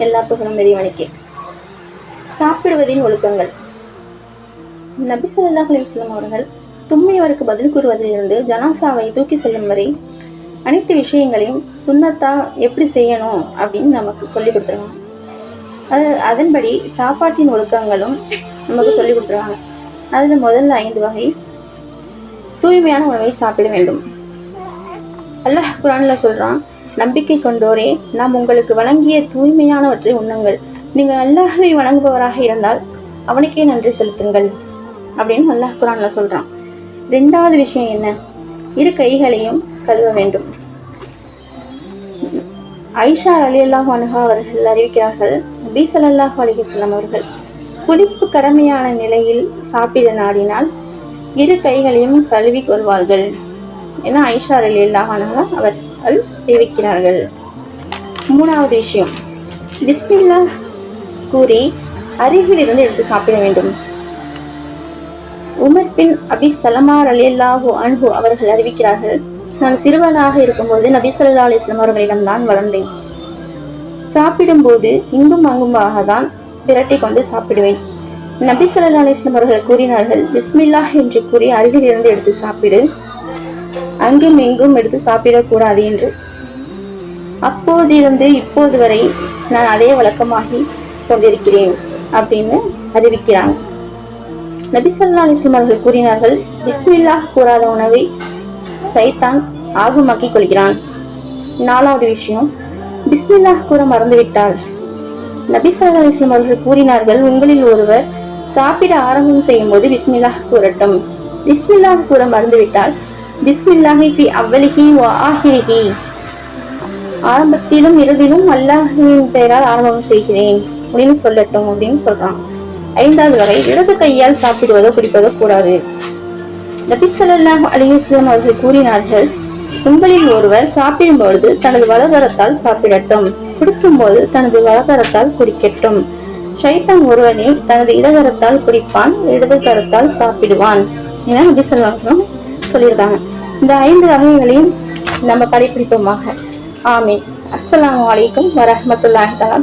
எல்லா புகழும் இறைவனுக்கே. சாப்பிடுவதின் ஒழுக்கங்கள். நபி ஸல்லல்லாஹு அலைஹி வஸல்லம் அவர்கள் தும்மியவருக்கு பதில் கூறுவதிலிருந்து ஜனாசாவை தூக்கி செல்லும் வரை அனைத்து விஷயங்களையும் சுன்னத்தா எப்படி செய்யணும் அப்படின்னு நமக்கு சொல்லி கொடுத்துருவாங்க அது அதன்படி சாப்பாட்டின் ஒழுக்கங்களும் நமக்கு சொல்லி கொடுத்துருவாங்க. அதில் முதல்ல ஐந்து வகை தூய்மையான உணவை சாப்பிட வேண்டும். அல்லாஹ் குரான்ல சொல்கிறான் நம்பிக்கை கொண்டோரே நாம் உங்களுக்கு வழங்கிய தூய்மையானவற்றை உண்ணுங்கள். நீங்கள் அல்லாஹ்வை வணங்குபவராக இருந்தால் அவனுக்கே நன்றி செலுத்துங்கள் அப்படின்னு அல்லாஹ் குரானில் சொல்கிறான் ரெண்டாவது விஷயம் என்ன? இரு கைகளையும் கழுவ வேண்டும். ஐஷா அலி அல்லாஹ் அனுகா அவர்கள் அறிவிக்கிறார்கள் நபி சல்லாஹ் அலைஹி அவர்கள் குளிப்பு கடமையான நிலையில் சாப்பிட நாடினால் இரு கைகளையும் கழுவி கொள்வார்கள் என ஐஷா அலி அவர்கள் தெரிவிக்கிறார்கள். மூணாவது விஷயம் பிஸ்மில்லா கூறி அருகில் இருந்து எடுத்து சாப்பிட வேண்டும். உமர் பின் அபி சலமார் அலி அல்லாஹு அன்பு அவர்கள் அறிவிக்கிறார்கள் நான் சிறுவனாக இருக்கும்போது நபி ஸல்லல்லாஹு அலைஹி அவர்களிடம் தான் வளர்ந்தேன். சாப்பிடும்போது இங்கும் அங்குமாக தான் விரட்டி கொண்டு சாப்பிடுவேன். நபி ஸல்லல்லாஹு அலிஸ்லம் அவர்கள் கூறினார்கள் பிஸ்மில்லா என்று கூறி அருகில் இருந்து எடுத்து சாப்பிடு. அங்கும் இங்கும் எடுத்து சாப்பிடக்கூடாது என்று. அப்போதிருந்து இப்போது வரை நான் அதே வழக்கமாகி கொண்டிருக்கிறேன் அப்படின்னு அறிவிக்கிறாங்க. நபி ஸல்லல்லாஹு அலைஹி அவர்கள் கூறினார்கள் பிஸ்மில்லா கூறாத உணவை சைத்தான் ஆகுமாக்கிக் கொள்கிறான். நாலாவது விஷயம் பிஸ்மில்லாஹ் கூற மறந்துவிட்டால் நபி ஸல்லல்லாஹு அலைஹி அவர்கள் கூறினார்கள் உங்களில் ஒருவர் சாப்பிட ஆரம்பம் செய்யும் போது பிஸ்மில்லாஹ் கூறட்டும். பிஸ்மில்லாஹ் கூற மறந்துவிட்டால் பிஸ்மில்லாஹி பி அவ்வலிஹி வா ஆஹிரிஹி. ஆரம்பத்திலும் இறுதியிலும் அல்லாஹின் பெயரால் ஆரம்பம் செய்கிறேன் அப்படின்னு சொல்லட்டும் அப்படின்னு சொல்றான். ஐந்தாவது வரை இடது கையால் சாப்பிடுவதோ குடிப்பதோ கூடாது. நபி ஸல்லல்லாஹு அலைஹி அவர்கள் கூறினார்கள் உங்களில் ஒருவர் சாப்பிடும் பொழுது தனது வலகரத்தால் சாப்பிடட்டும் குடிக்கும் போது தனது வலகரத்தால் குடிக்கட்டும். ஷைத்தான் ஒருவனே தனது இடகரத்தால் குடிப்பான் இடது கரத்தால் சாப்பிடுவான் என நபி சொல்லியிருக்காங்க. இந்த ஐந்து வகைகளையும் நம்ம கடைபிடிப்போமாக ஆமீன். அஸ்லாம் வலைக்கம் வரஹ்மத்துல்லாஹி தஆலா